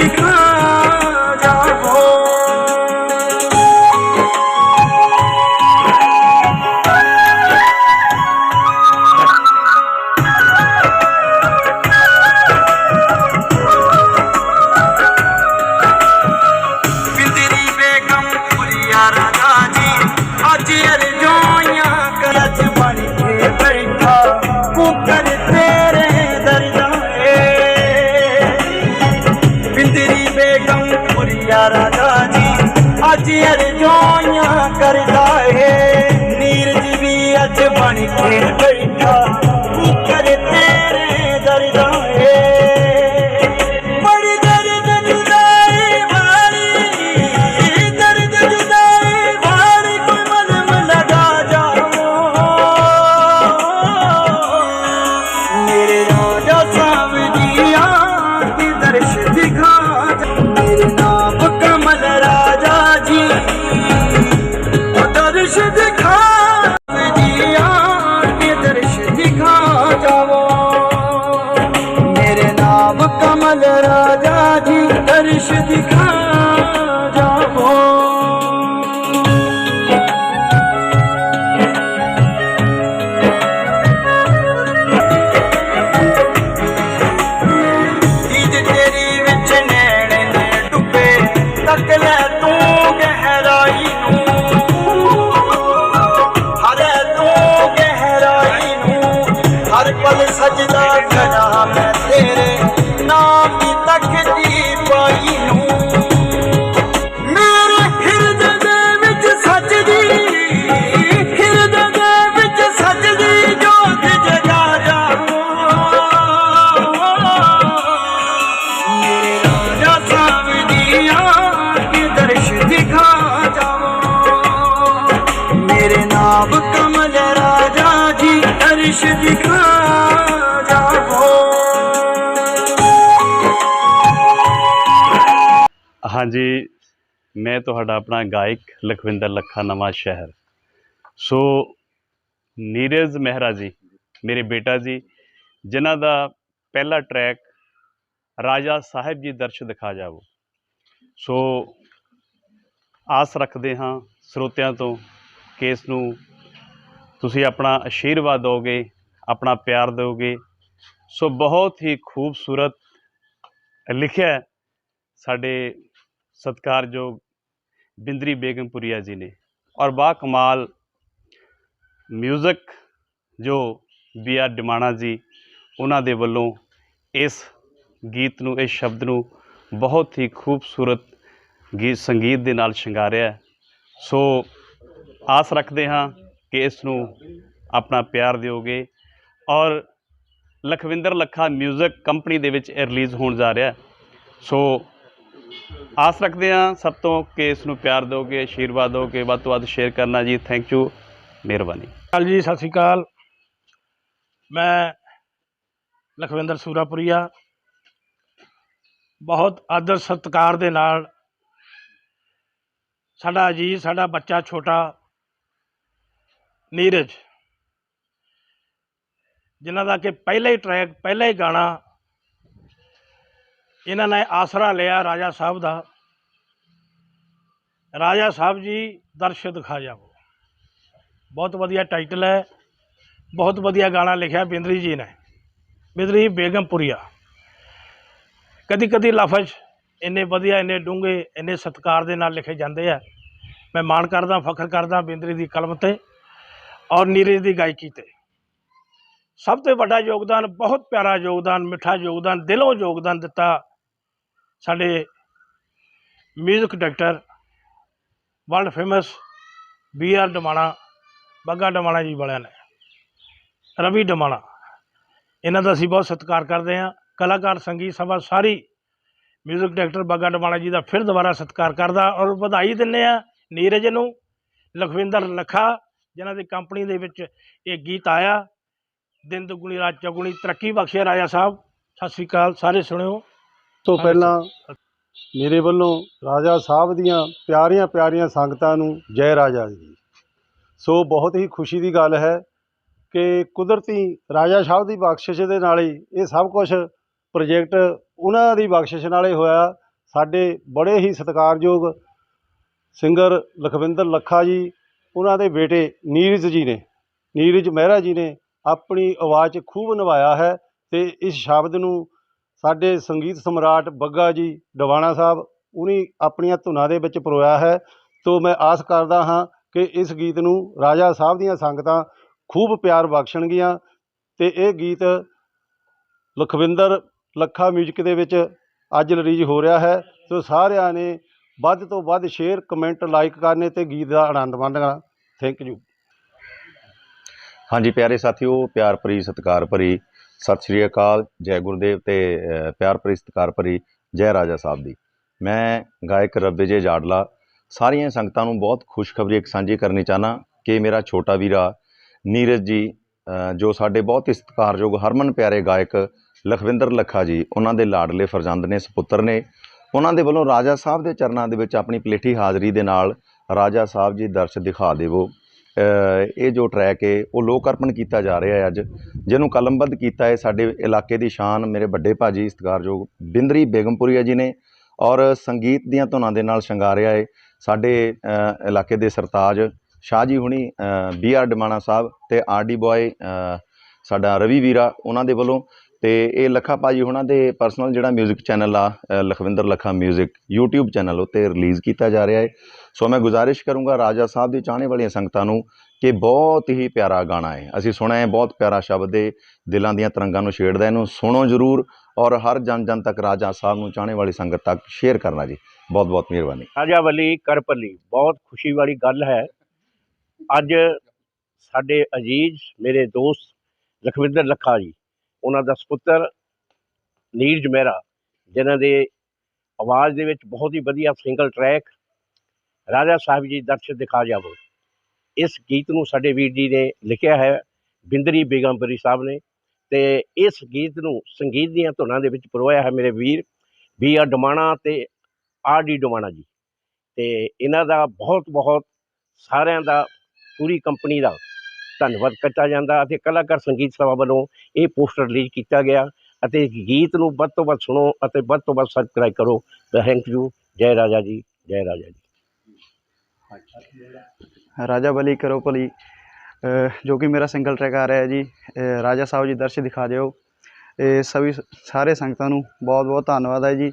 ਦਰਸ਼ ਦਿਖਾ ਅੱਜ ਅਰਜੋਈਆਂ ਦਰਸ਼ ਦਿਖਾ ਹਾਂਜੀ, ਮੈਂ ਤੁਹਾਡਾ ਆਪਣਾ ਗਾਇਕ ਲਖਵਿੰਦਰ ਲੱਖਾ, ਨਵਾਂ ਸ਼ਹਿਰ। ਸੋ, ਨੀਰਜ ਮਹਿਰਾ ਜੀ, ਮੇਰੇ ਬੇਟਾ ਜੀ, ਜਿਨ੍ਹਾਂ ਦਾ ਪਹਿਲਾ ਟਰੈਕ ਰਾਜਾ ਸਾਹਿਬ ਜੀ ਦਰਸ਼ ਦਿਖਾ ਜਾਵੋ। ਸੋ, ਆਸ ਰੱਖਦੇ ਹਾਂ ਸਰੋਤਿਆਂ ਤੋਂ ਕਿ ਇਸ ਨੂੰ ਤੁਸੀਂ ਆਪਣਾ ਆਸ਼ੀਰਵਾਦ ਦਿਓਗੇ, ਆਪਣਾ ਪਿਆਰ ਦਿਓਗੇ। ਸੋ, ਬਹੁਤ ਹੀ ਖੂਬਸੂਰਤ ਲਿਖਿਆ ਸਾਡੇ ਸਤਿਕਾਰਯੋਗ ਬਿੰਦਰੀ ਬੇਗਮਪੁਰੀਆ ਜੀ ਨੇ ਔਰ ਬਾ ਕਮਾਲ ਮਿਊਜ਼ਿਕ ਜੋ ਬੀ ਆਰ ਡਿਮਾਣਾ ਜੀ ਉਹਨਾਂ ਦੇ ਵੱਲੋਂ ਇਸ ਗੀਤ ਨੂੰ, ਇਸ ਸ਼ਬਦ ਨੂੰ ਬਹੁਤ ਹੀ ਖੂਬਸੂਰਤ ਗੀਤ ਸੰਗੀਤ ਦੇ ਨਾਲ ਸ਼ਿੰਗਾਰਿਆ ਸੋ ਆਸ ਰੱਖਦੇ ਹਾਂ ਕਿ ਇਸ ਨੂੰ ਆਪਣਾ ਪਿਆਰ ਦਿਓਗੇ ਔਰ ਲਖਵਿੰਦਰ ਲੱਖਾ ਮਿਊਜ਼ਿਕ ਕੰਪਨੀ ਦੇ ਵਿੱਚ ਇਹ ਰਿਲੀਜ਼ ਹੋਣ ਜਾ ਰਿਹਾ ਸੋ ਆਸ ਰੱਖਦੇ ਹਾਂ ਸਭ ਤੋਂ ਕਿ ਇਸ ਨੂੰ ਪਿਆਰ ਦਿਓਗੇ ਆਸ਼ੀਰਵਾਦ ਦਿਓਗੇ, ਵੱਧ ਤੋਂ ਵੱਧ ਸ਼ੇਅਰ ਕਰਨਾ ਜੀ। ਥੈਂਕ ਯੂ ਮਿਹਰਬਾਨੀ। ਹਾਲ ਜੀ, ਸਤਿ ਸ਼੍ਰੀ ਅਕਾਲ। ਮੈਂ ਲਖਵਿੰਦਰ ਸੂਰਾਪੁਰੀਆ। ਬਹੁਤ ਆਦਰ ਸਤਿਕਾਰ ਦੇ ਨਾਲ ਸਾਡਾ ਅਜੀਜ਼ ਸਾਡਾ ਬੱਚਾ ਛੋਟਾ ਨੀਰਜ, ਜਿਨ੍ਹਾਂ ਦਾ ਕਿ ਪਹਿਲਾ ਹੀ ਟਰੈਕ ਪਹਿਲਾ ਹੀ ਗਾਣਾ ਇਹਨਾਂ ਨੇ ਆਸਰਾ ਲਿਆ ਰਾਜਾ ਸਾਹਿਬ ਦਾ। ਰਾਜਾ ਸਾਹਿਬ ਜੀ ਦਰਸ਼ ਦਿਖਾ ਜਾਵੋ। ਬਹੁਤ ਵਧੀਆ ਟਾਈਟਲ ਹੈ। ਬਹੁਤ ਵਧੀਆ ਗਾਣਾ ਲਿਖਿਆ ਬਿੰਦਰੀ ਜੀ ਨੇ। ਬਿੰਦਰੀ ਬੇਗਮਪੁਰੀਆ। ਕਦੀ ਕਦੀ ਲਫ਼ਜ਼ ਇੰਨੇ ਵਧੀਆ, ਇੰਨੇ ਡੂੰਘੇ, ਇੰਨੇ ਸਤਿਕਾਰ ਦੇ ਨਾਲ ਲਿਖੇ ਜਾਂਦੇ ਆ। ਮੈਂ ਮਾਣ ਕਰਦਾ, ਫਖਰ ਕਰਦਾ ਬਿੰਦਰੀ ਦੀ ਕਲਮ ਤੇ ਔਰ ਨੀਰਜ ਦੀ ਗਾਇਕੀ ਤੇ। ਸਭ ਤੋਂ ਵੱਡਾ ਯੋਗਦਾਨ, ਬਹੁਤ ਪਿਆਰਾ ਯੋਗਦਾਨ, ਮਿੱਠਾ ਯੋਗਦਾਨ, ਦਿਲੋਂ ਯੋਗਦਾਨ ਦਿੱਤਾ ਸਾਡੇ music director world famous B R Damana Bagga Damana ji ਵਾਲਿਆਂ ਨੇ, ਰਵੀ ਡਮਾਣਾ ਇਹਨਾਂ ਦਾ ਅਸੀਂ ਬਹੁਤ ਸਤਿਕਾਰ ਕਰਦੇ ਹਾਂ। ਕਲਾਕਾਰ, ਸੰਗੀਤ ਸਭਾ ਸਾਰੀ ਮਿਊਜ਼ਿਕ ਡਾਇਰੈਕਟਰ ਬੱਗਾ ਡਮਾਣਾ ਜੀ ਦਾ ਫਿਰ ਦੁਬਾਰਾ ਸਤਿਕਾਰ ਕਰਦਾ ਔਰ ਵਧਾਈ ਦਿੰਦੇ ਆ ਨੀਰਜ ਨੂੰ, ਲਖਵਿੰਦਰ ਲੱਖਾ ਜਿਨ੍ਹਾਂ ਦੀ ਕੰਪਨੀ ਦੇ ਵਿੱਚ ਇਹ ਗੀਤ ਆਇਆ। ਦਿਨ ਦੁਗਣੀ, ਰਾਤ ਚੌਗੁਣੀ, ਤਰੱਕੀ ਬਖਸ਼ੇ ਰਾਜਾ ਸਾਹਿਬ, ਸਤਿ ਸ਼੍ਰੀ ਅਕਾਲ, ਸਾਰੇ ਸੁਣਿਓ। ਤੋਂ ਪਹਿਲਾਂ ਮੇਰੇ ਵੱਲੋਂ ਰਾਜਾ ਸਾਹਿਬ ਦੀਆਂ ਪਿਆਰੀਆਂ ਪਿਆਰੀਆਂ ਸੰਗਤਾਂ ਨੂੰ ਜੈ ਰਾਜਾ ਜੀ। ਸੋ ਬਹੁਤ ਹੀ ਖੁਸ਼ੀ ਦੀ ਗੱਲ ਹੈ ਕਿ ਕੁਦਰਤੀ ਰਾਜਾ ਸਾਹਿਬ ਦੀ ਬਖਸ਼ਿਸ਼ ਦੇ ਨਾਲ ਹੀ ਇਹ ਸਭ ਕੁਝ ਪ੍ਰੋਜੈਕਟ ਉਹਨਾਂ ਦੀ ਬਖਸ਼ਿਸ਼ ਨਾਲ ਹੀ ਹੋਇਆ। ਸਾਡੇ ਬੜੇ ਹੀ ਸਤਿਕਾਰਯੋਗ ਸਿੰਗਰ ਲਖਵਿੰਦਰ ਲੱਖਾ ਜੀ ਉਹਨਾਂ ਦੇ ਬੇਟੇ ਨੀਰਜ ਜੀ ਨੇ ਨੀਰਜ ਮਹਿਰਾ ਜੀ ਨੇ ਆਪਣੀ ਆਵਾਜ਼ ਖੂਬ ਨਿਭਾਇਆ ਹੈ ਤੇ ਇਸ ਸ਼ਬਦ ਨੂੰ ਸਾਡੇ ਸੰਗੀਤ ਸਮਰਾਟ ਬੱਗਾ ਜੀ ਡਵਾਣਾ ਸਾਹਿਬ, ਉਹਨੇ ਆਪਣੀਆਂ ਧੁਨਾਂ ਦੇ ਵਿੱਚ ਪਰੋਇਆ ਹੈ। ਤੋ ਮੈਂ ਆਸ ਕਰਦਾ ਹਾਂ ਕਿ ਇਸ ਗੀਤ ਨੂੰ ਰਾਜਾ ਸਾਹਿਬ ਦੀਆਂ ਸੰਗਤਾਂ ਖੂਬ ਪਿਆਰ ਬਖਸ਼ਣਗੀਆਂ। ਤੇ ਇਹ ਗੀਤ ਲਖਵਿੰਦਰ ਲੱਖਾ ਮਿਊਜ਼ਿਕ ਦੇ ਵਿੱਚ ਅੱਜ ਰਿਲੀਜ਼ ਹੋ ਰਿਹਾ ਹੈ। ਸੋ ਸਾਰਿਆਂ ਨੇ ਵੱਧ ਤੋਂ ਵੱਧ ਸ਼ੇਅਰ ਕਮੈਂਟ ਲਾਈਕ ਕਰਨੇ ਤੇ ਗੀਤ ਦਾ ਆਨੰਦ ਮਾਣਨਾ। ਥੈਂਕ ਯੂ ਹਾਂਜੀ, ਪਿਆਰੇ ਸਾਥੀਓ, ਪਿਆਰ ਭਰੀ, ਸਤਿਕਾਰ ਭਰੀ। ਸਤਿ ਸ੍ਰੀ ਅਕਾਲ, ਜੈ ਗੁਰਦੇਵ ਤੇ ਪਿਆਰ ਭਰੀ, ਸਤਿਕਾਰ ਭਰੀ ਜੈ ਰਾਜਾ ਸਾਹਿਬ ਦੀ। ਮੈਂ ਗਾਇਕ ਰੱਬੇ ਜੇ ਜਾੜਲਾ ਸਾਰੀਆਂ ਸੰਗਤਾਂ ਨੂੰ ਬਹੁਤ ਖੁਸ਼ਖਬਰੀ ਇੱਕ ਸਾਂਝੀ ਕਰਨੀ ਚਾਹਨਾ ਕਿ ਮੇਰਾ ਛੋਟਾ ਵੀਰਾ ਨੀਰਜ ਜੀ ਜੋ ਸਾਡੇ ਬਹੁਤ ਹੀ ਸਤਿਕਾਰਯੋਗ ਹਰਮਨ ਪਿਆਰੇ ਗਾਇਕ ਲਖਵਿੰਦਰ ਲੱਖਾ ਜੀ, ਉਹਨਾਂ ਦੇ ਲਾਡਲੇ ਫਰਜ਼ੰਦ ਨੇ, ਸੁਪੁੱਤਰ ਨੇ, ਉਹਨਾਂ ਦੇ ਵੱਲੋਂ ਰਾਜਾ ਸਾਹਿਬ ਦੇ ਚਰਨਾਂ ਦੇ ਵਿੱਚ ਆਪਣੀ ਪਲੇਠੀ ਹਾਜ਼ਰੀ ਦੇ ਨਾਲ ਰਾਜਾ ਸਾਹਿਬ ਜੀ ਦਰਸ਼ ਦਿਖਾ ਦੇਵੋ। ਇਹ ਜੋ ਟਰੈਕ ਹੈ ਉਹ ਲੋਕ ਅਰਪਣ ਕੀਤਾ ਜਾ ਰਿਹਾ ਹੈ ਅੱਜ। ਜਿਹਨੂੰ ਕਲਮਬੰਦ ਕੀਤਾ ਹੈ ਸਾਡੇ ਇਲਾਕੇ ਦੀ ਸ਼ਾਨ, ਮੇਰੇ ਵੱਡੇ ਭਾਜੀ ਸਤਿਕਾਰਯੋਗ ਬਿੰਦਰੀ ਬੇਗਮਪੁਰੀਆ ਜੀ ਨੇ ਔਰ ਸੰਗੀਤ ਦੀਆਂ ਧੁਨਾਂ ਦੇ ਨਾਲ ਸ਼ਿੰਗਾਰਿਆ ਹੈ ਸਾਡੇ ਇਲਾਕੇ ਦੇ ਸਰਤਾਜ ਸ਼ਾਹ ਜੀ ਹੁਣੀ ਬੀ ਆਰ ਡਿਮਾਣਾ ਸਾਹਿਬ ਤੇ ਆਰ ਡੀ ਬॉय ਸਾਡਾ ਰਵੀ ਵੀਰਾ ਉਹਨਾਂ ਦੇ ਵੱਲੋਂ ਤੇ ਇਹ ਲਖਾ ਪਾਜੀ ਉਹਨਾਂ ਦੇ ਪਰਸਨਲ ਜਿਹੜਾ 뮤직 ਚੈਨਲ ਆ ਲਖਵਿੰਦਰ ਲਖਾ 뮤직 YouTube ਚੈਨਲ ਉਤੇ ਰਿਲੀਜ਼ ਕੀਤਾ ਜਾ ਰਿਹਾ ਹੈ ਸੋ ਮੈਂ ਗੁਜ਼ਾਰਿਸ਼ ਕਰੂੰਗਾ ਰਾਜਾ ਸਾਹਿਬ ਦੀ ਚਾਹਣੇ ਵਾਲੀਆਂ ਸੰਗਤਾਂ ਨੂੰ ਕਿ ਬਹੁਤ ਹੀ ਪਿਆਰਾ ਗਾਣਾ ਹੈ। ਅਸੀਂ ਸੁਣਿਆ ਬਹੁਤ ਪਿਆਰਾ ਸ਼ਬਦ ਹੈ, ਦਿਲਾਂ ਦੀਆਂ ਤਰੰਗਾਂ ਨੂੰ ਛੇੜਦਾ ਇਹਨੂੰ ਸੁਣੋ ਜ਼ਰੂਰ ਔਰ ਹਰ ਜਨ ਜਨ ਤੱਕ ਰਾਜਾ ਸਾਹਿਬ ਨੂੰ ਚਾਹਣੇ ਵਾਲੀ ਸੰਗਤ ਤੱਕ ਸ਼ੇਅਰ ਕਰਨਾ ਜੀ। ਬਹੁਤ ਬਹੁਤ ਮਿਹਰਬਾਨੀ। ਰਾਜਾ ਵਲੀ, ਕਰਪਲੀ, ਬਹੁਤ ਖੁਸ਼ੀ ਵਾਲੀ ਗੱਲ ਹੈ। ਅੱਜ ਸਾਡੇ ਅਜੀਜ਼, ਮੇਰੇ ਦੋਸਤ ਲਖਵਿੰਦਰ ਲੱਖਾ ਜੀ, ਉਹਨਾਂ ਦਾ ਸੁਪੁੱਤਰ ਨੀਰਜ ਮਹਿਰਾ, ਜਿਨ੍ਹਾਂ ਦੇ ਆਵਾਜ਼ ਦੇ ਵਿੱਚ ਬਹੁਤ ਹੀ ਵਧੀਆ ਸਿੰਗਲ ਟਰੈਕ ਰਾਜਾ ਸਾਹਿਬ ਜੀ ਦਰਸ਼ ਦਿਖਾ ਜਾਵੋ। ਇਸ ਗੀਤ ਨੂੰ ਸਾਡੇ ਵੀਰ ਜੀ ਨੇ ਲਿਖਿਆ ਹੈ ਬਿੰਦਰੀ ਬੇਗਮਪੁਰੀ ਸਾਹਿਬ ਨੇ ਤੇ ਇਸ ਗੀਤ ਨੂੰ ਸੰਗੀਤ ਦੀਆਂ ਧੁਨਾਂ ਦੇ ਵਿੱਚ ਪਰਵਾਇਆ ਹੈ ਮੇਰੇ ਵੀਰ ਵੀ ਆਰ ਡਮਾਣਾ ਤੇ ਆਰ ਡੀ ਡੋਮਾਣਾ ਜੀ। ਤੇ ਇਹਨਾਂ ਦਾ ਬਹੁਤ ਬਹੁਤ ਸਾਰਿਆਂ ਦਾ ਪੂਰੀ ਕੰਪਨੀ ਦਾ ਧੰਨਵਾਦ ਕੀਤਾ ਜਾਂਦਾ ਅਤੇ ਕਲਾਕਾਰ ਸੰਗੀਤ ਸਭਾ ਵੱਲੋਂ ਇਹ ਪੋਸਟਰ ਰਿਲੀਜ਼ ਕੀਤਾ ਗਿਆ ਅਤੇ ਗੀਤ ਨੂੰ ਵੱਧ ਤੋਂ ਵੱਧ ਸੁਣੋ ਅਤੇ ਵੱਧ ਤੋਂ ਵੱਧ ਸਬਸਕ੍ਰਾਈਬ ਕਰੋ। Thank you. ਜੈ ਰਾਜਾ ਜੀ, ਜੈ ਰਾਜਾ ਜੀ। ਰਾਜਾ ਬਲੀ ਕਰੋ ਭਲੀ ਜੋ ਕਿ ਮੇਰਾ ਸਿੰਗਲ ਟਰੈਕ ਆ ਰਿਹਾ ਜੀ ਰਾਜਾ ਸਾਹਿਬ ਜੀ ਦਰਸ਼ ਦਿਖਾ ਦਿਓ ਇਹ ਸਭੀ ਸਾਰੇ ਸੰਗਤਾਂ ਨੂੰ ਬਹੁਤ ਬਹੁਤ ਧੰਨਵਾਦ ਹੈ ਜੀ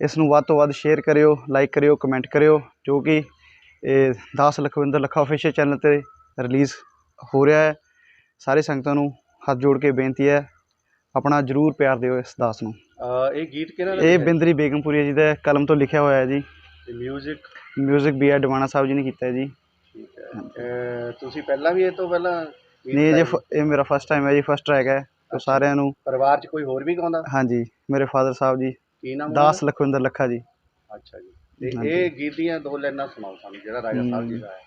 ਇਸ ਨੂੰ ਵੱਧ ਤੋਂ ਵੱਧ ਸ਼ੇਅਰ ਕਰਿਓ ਲਾਈਕ ਕਰਿਓ ਕਮੈਂਟ ਕਰਿਓ ਜੋ ਕਿ ਇਹ 10 ਲਖਵਿੰਦਰ ਲੱਖਾ ਅਫੀਸ਼ੀਅਲ ਚੈਨਲ ਤੇ ਰਿਲੀਜ਼ ਹੋ ਰਿਹਾ ਹੈ ਸਾਰੇ ਸੰਗਤਾਂ ਨੂੰ ਹੱਥ ਜੋੜ ਕੇ ਬੇਨਤੀ ਹੈ ਆਪਣਾ ਜਰੂਰ ਪਿਆਰ ਦਿਓ ਇਸ ਦਾਸ ਨੂੰ ਇਹ ਗੀਤ ਕਿਹਨਾਂ ਇਹ ਬਿੰਦਰੀ ਬੇਗਮਪੁਰੀ ਜੀ ਦਾ ਕਲਮ ਤੋਂ ਲਿਖਿਆ ਹੋਇਆ ਹੈ ਜੀ music music B R Dawana Sahib ji ਨੇ ਕੀਤਾ ਹੈ ਜੀ। ਤੁਸੀਂ ਪਹਿਲਾਂ ਵੀ ਇਹ ਤੋਂ ਪਹਿਲਾਂ ਗੀਤ ਨਹੀਂ ਇਹ ਜੇ ਗਾਏ? ਫ- ਇਹ ਮੇਰਾ ਫਸਟ ਟਾਈਮ ਹੈ ਜੀ ਫਸਟ ਟਰੈਕ ਹੈ। ਤਾਂ ਸਾਰਿਆਂ ਨੂੰ ਪਰਿਵਾਰ 'ਚ ਕੋਈ ਹੋਰ ਵੀ ਗਾਉਂਦਾ? ਹਾਂਜੀ ਮੇਰੇ ਫਾਦਰ ਸਾਹਿਬ ਜੀ। ਕੀ ਨਾਮ ਦਾਸ ਲਖਵਿੰਦਰ ਲੱਖਾ ਜੀ। ਉਹਨਾਂ ਦਾ? ਅੱਛਾ ਜੀ। ਤੇ ਹਾਂਜੀ। ਇਹ ਗੀਤ ਦੀਆਂ ਦੋ ਲਾਈਨਾਂ ਸੁਣਾਓ ਸਾਨੂੰ ਜਿਹੜਾ ਰਾਜਾ ਸਾਹਿਬ ਜੀ ਦਾ ਹੈ।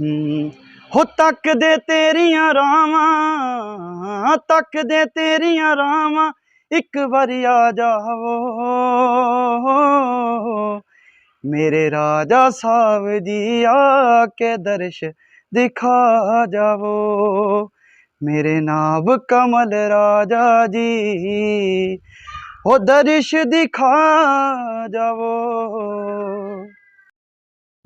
ਹੂੰ ਹੋ ਤੱਕਦੇ ਤੇਰੀਆਂ ਰਾਵਾਂ ਤੱਕਦੇ ਤੇਰੀਆਂ ਰਾਵਾਂ ਇੱਕ ਵਾਰੀ ਆ ਜਾਵੋ। ਮੇਰੇ ਰਾਜਾ ਸਾਹਿਬ ਜੀ ਆ ਕੇ ਦਰਸ਼ ਦਿਖਾ ਜਾਵੋ। ਮੇਰੇ ਨਾਮ ਕਮਲ ਰਾਜਾ ਜੀ, ਉਹ ਦਰਸ਼ ਦਿਖਾ ਜਾਵੋ।